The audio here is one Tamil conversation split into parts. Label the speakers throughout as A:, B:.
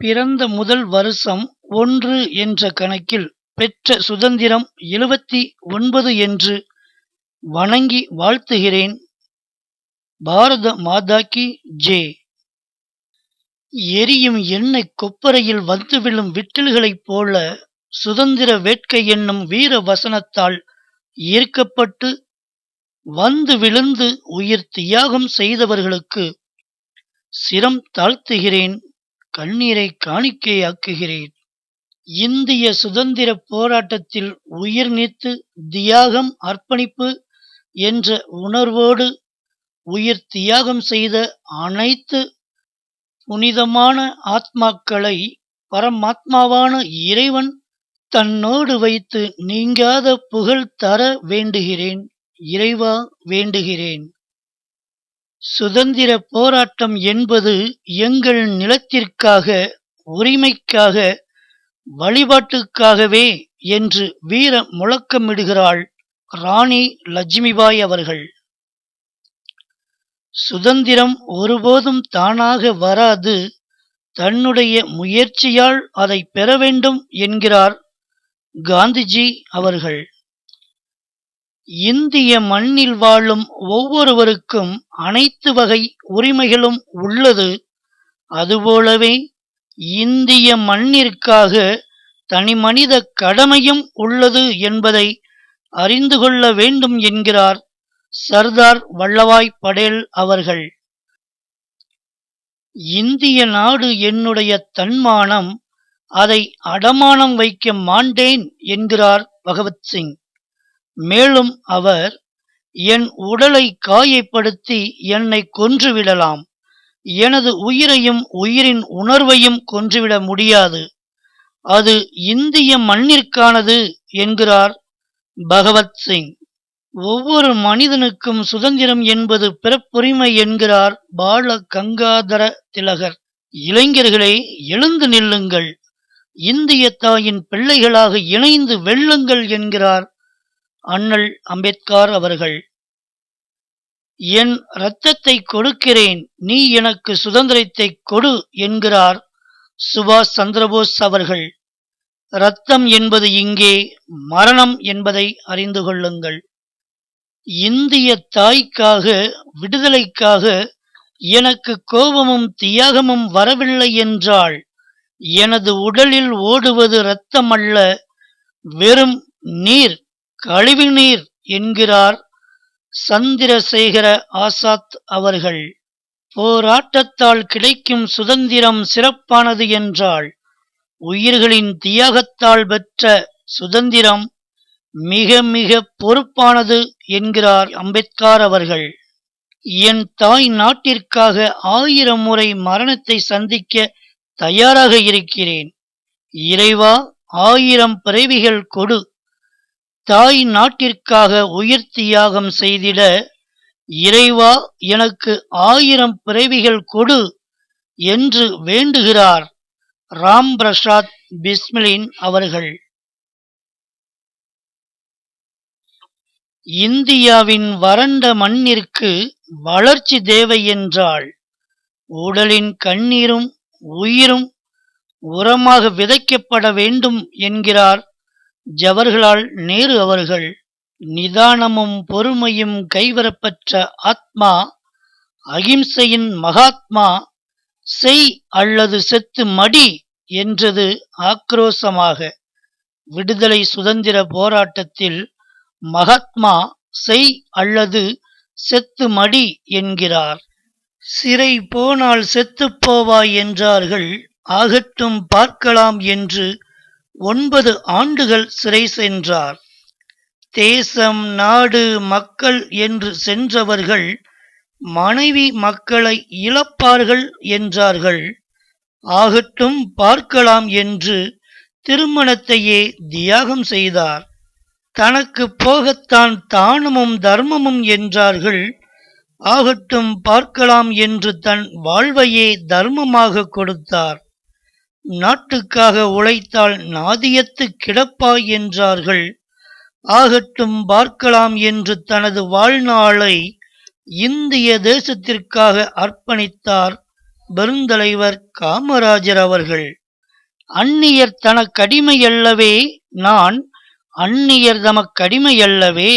A: பிறந்த முதல் வருஷம் ஒன்று என்ற கணக்கில் பெற்ற சுதந்திரம் எழுபத்தி ஒன்பது என்று வணங்கி வாழ்த்துகிறேன். பாரத மாதா கி. ஜே. எரியும் எண்ணெய் கொப்பரையில் வந்து விழும் விட்டில்களைப் போல சுதந்திர வேட்கை என்னும் வீர வசனத்தால் ஈர்க்கப்பட்டு வந்து விழுந்து உயிர் தியாகம் செய்தவர்களுக்கு சிரம் தாழ்த்துகிறேன். கண்ணீரை காணிக்கையாக்குகிறேன். இந்திய சுதந்திர போராட்டத்தில் உயிர் நீத்து தியாகம் அர்ப்பணிப்பு என்ற உணர்வோடு உயிர் தியாகம் செய்த அனைத்து புனிதமான ஆத்மாக்களை பரமாத்மாவான இறைவன் தன்னோடு வைத்து நீங்காத புகழ் தர வேண்டுகிறேன். இறைவா வேண்டுகிறேன். சுதந்திர போராட்டம் என்பது எங்கள் நிலத்திற்காக உரிமைக்காக வழிபாட்டுக்காகவே என்று வீர முழக்கமிடுகிறாள் ராணி லட்சுமிபாய் அவர்கள். சுதந்திரம் ஒருபோதும் தானாக வராது. தன்னுடைய முயற்சியால் அதை பெற வேண்டும் என்கிறார் காந்திஜி அவர்கள். இந்திய மண்ணில் வாழும் ஒவ்வொருவருக்கும் அனைத்து வகை உரிமைகளும் உள்ளது. அதுபோலவே இந்திய மண்ணிற்காக தனிமனித கடமையும் உள்ளது என்பதை அறிந்து கொள்ள வேண்டும் என்கிறார் சர்தார் வல்லபாய் படேல் அவர்கள். இந்திய நாடு என்னுடைய தன்மானம் அதை அடமானம் வைக்க மாண்டேன் என்கிறார் பகவத்சிங் மேலும் அவர் என் உடலை காயப்படுத்தி என்னை கொன்றுவிடலாம். எனது உயிரையும் உயிரின் உணர்வையும் கொன்றுவிட முடியாது. அது இந்திய மண்ணிற்கானது என்கிறார் பகவத்சிங் ஒவ்வொரு மனிதனுக்கும் சுதந்திரம் என்பது பிறப்புரிமை என்கிறார் பால கங்காதர திலகர். இளைஞர்களே எழுந்து நில்லுங்கள். இந்திய தாயின் பிள்ளைகளாக இணைந்து வெல்லுங்கள் என்கிறார் அண்ணல் அம்பேத்கர் அவர்கள் என் இரத்தத்தை கொடுக்கிறேன் நீ எனக்கு சுதந்திரத்தை கொடு என்கிறார் சுபாஷ் சந்திரபோஸ் அவர்கள். இரத்தம் என்பது இங்கே மரணம் என்பதை அறிந்து கொள்ளுங்கள். இந்திய தாய்க்காக விடுதலைக்காக எனக்கு கோபமும் தியாகமும் வரவில்லை என்றால் எனது உடலில் ஓடுவது இரத்தம் அல்ல வெறும் நீர் கழிவு நீர் என்கிறார் சந்திரசேகர ஆசாத் அவர்கள். போராட்டத்தால் கிடைக்கும் சுதந்திரம் சிறப்பானது என்றால் உயிர்களின் தியாகத்தால் பெற்ற சுதந்திரம் மிக மிக பொறுப்பானது என்கிறார் அம்பேத்கர் அவர்கள். என் தாய் நாட்டிற்காக ஆயிரம் முறை மரணத்தை சந்திக்க தயாராக இருக்கிறேன். இறைவா ஆயிரம் பிறவிகள் கொடு. தாய் நாட்டிற்காக உயிர் தியாகம் செய்திட இறைவா எனக்கு ஆயிரம் பிறவிகள் கொடு என்று வேண்டுகிறார் ராம் பிரசாத் பிஸ்மிலின் அவர்கள். இந்தியாவின் வறண்ட மண்ணிற்கு வளர்ச்சி தேவை என்றால் உடலின் கண்ணீரும் உயிரும் உரமாக விதைக்கப்பட வேண்டும் என்கிறார் ஜவஹர்லால் நேரு அவர்கள் நிதானமும் பொறுமையும் கைவரப்பற்ற ஆத்மா அகிம்சையின் மகாத்மா செய் அல்லது செத்து மடி என்றது ஆக்ரோசமாக. விடுதலை சுதந்திர போராட்டத்தில் மகாத்மா செய் அல்லது செத்து மடி என்கிறார். சிறை போனால் செத்துப்போவாய் என்றார்கள் ஆகட்டும் பார்க்கலாம் என்று ஒன்பது ஆண்டுகள் சிறை சென்றார். தேசம் நாடு மக்கள் என்று சென்றவர்கள் மனைவி மக்களை இழப்பார்கள் என்றார்கள். ஆகட்டும் பார்க்கலாம் என்று திருமணத்தையே தியாகம் செய்தார். தனக்கு போகத்தான் தானமும் தர்மமும் என்றார்கள். ஆகட்டும் பார்க்கலாம் என்று தன் வாழ்வையே தர்மமாக கொடுத்தார். நாட்டுக்காக உழைத்தால் நாதியத்து கிடப்பாய் என்றார்கள். ஆகட்டும் பார்க்கலாம் என்று தனது வாழ்நாளை இந்திய தேசத்திற்காக அர்ப்பணித்தார் பெருந்தலைவர் காமராஜர் அவர்கள். அந்நியர் தனக்கடிமையல்லவே நான் அந்நியர் தமக்கடிமையல்லவே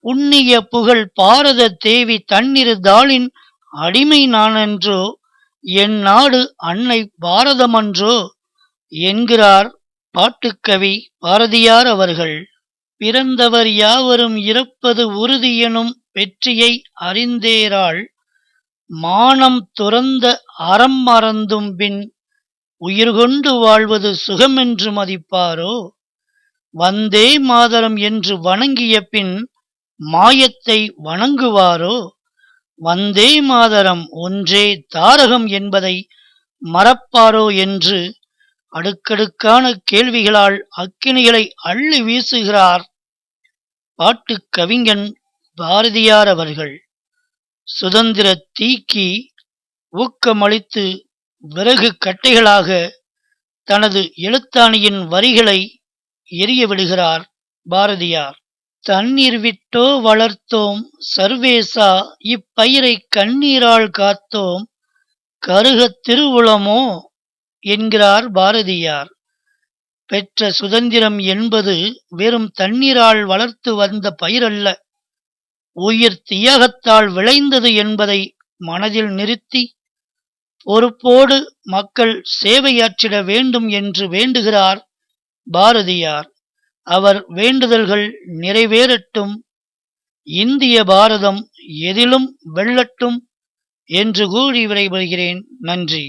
A: உன்னிய புகழ் பாரத தேவி தன்னிரு தாளின் அடிமை நானன்றோ என் நாடு அன்னை பாரதமன்றோ? என்கிறார் பாட்டுக்கவி பாரதியார் அவர்கள். பிறந்தவர் யாவரும் இறப்பது உறுதி எனும் வெற்றியை அறிந்தேராள். மானம் துறந்த அறம் மறந்தும் பின் உயிர் கொண்டு வாழ்வது சுகமென்று மதிப்பாரோ? வந்தே மாதரம் என்று வணங்கிய பின் மாயத்தை வணங்குவாரோ? வந்தே மாதரம் ஒன்றே தாரகம் என்பதை மறப்பாரோ என்று அடுக்கடுக்கான கேள்விகளால் அக்கினிகளை அள்ளி வீசுகிறார் பாட்டுக் கவிஞன் பாரதியார் அவர்கள். சுதந்திர தீக்கி ஊக்கமளித்து விறகு கட்டைகளாக தனது எழுத்தாணியின் வரிகளை எரிய விடுகிறார் பாரதியார். தண்ணீர் விட்டோ வளர்த்தோம் சர்வேசா இப்பயிரை கண்ணீரால் காத்தோம் கருகத் திருவுளமோ? என்கிறார் பாரதியார். பெற்ற சுதந்திரம் என்பது வெறும் தண்ணீரால் வளர்த்து வந்த பயிரல்ல உயிர் தியாகத்தால் விளைந்தது என்பதை மனதில் நிறுத்தி பொறுப்போடு மக்கள் சேவையாற்றிட வேண்டும் என்று வேண்டுகிறார் பாரதியார். அவர் வேண்டுதல்கள் நிறைவேறட்டும் இந்திய பாரதம் எதிலும் வெல்லட்டும் என்று கூறி விடைபெறுகிறேன். நன்றி.